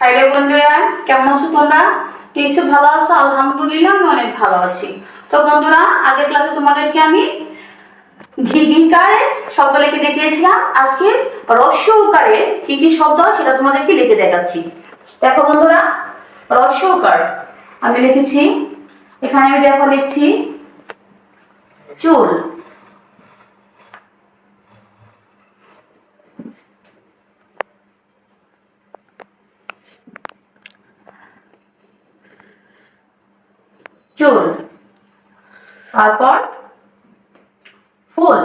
High রে বন্ধুরা, কেমন আছো তোমরা? নিশ্চয় ভালো আছো? আলহামদুলিল্লাহ, আমি অনেক ভালো আছি। তো বন্ধুরা, আগের ক্লাসে তোমাদেরকে আমি ঘিঘিকারে শব্দ লিখে দেখিয়েছিলাম। আজকে রস্য উকারে কি কি শব্দ সেটা তোমাদেরকে লিখে দেখাচ্ছি। দেখো বন্ধুরা রস্য উকার আমি লিখেছি, এখানে আমি দেখো লিখছি, চুল। চুল। তারপর ফুল।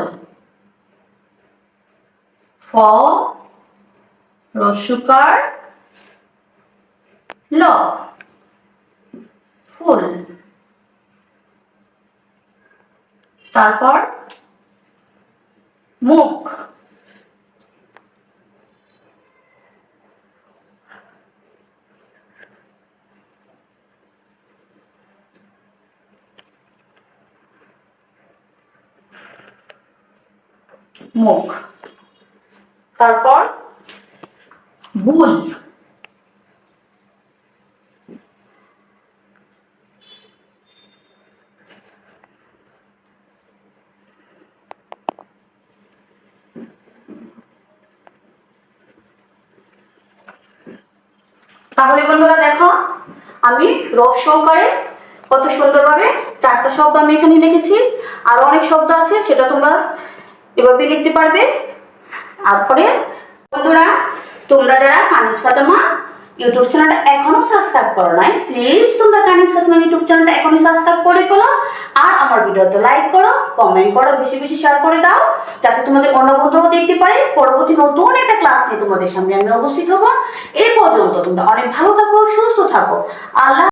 ফ রস্যকার ল ফুল। তারপর মুখ। মুখ। তারপর? বুল। তাহলে বন্ধুরা দেখো আমি রস সহকারে কত সুন্দরভাবে চারটা শব্দ আমি এখানে লিখেছি আরও অনেক শব্দ আছে সেটা তোমরা এভাবে লিখতে পারবে। তারপরে বন্ধুরা, তোমরা যারা কানিস ফাতেমা ইউটিউব চ্যানেলটা এখনও সাবস্ক্রাইব করো নাই প্লিজ তোমরা কানিস ফাতেমা ইউটিউব চ্যানেলটা এখনই সাবস্ক্রাইব করে ফেলো। আর আমার ভিডিওতে লাইক করো কমেন্ট করো, বেশি বেশি শেয়ার করে দাও, যাতে তোমাদের অন্য বন্ধুও দেখতে পারে। পরবর্তী নতুন একটা ক্লাস নিয়ে তোমাদের সামনে আমি উপস্থিত হব। এই পর্যন্ত তোমরা অনেক ভালো থাকো, সুস্থ থাকো। আল্লাহ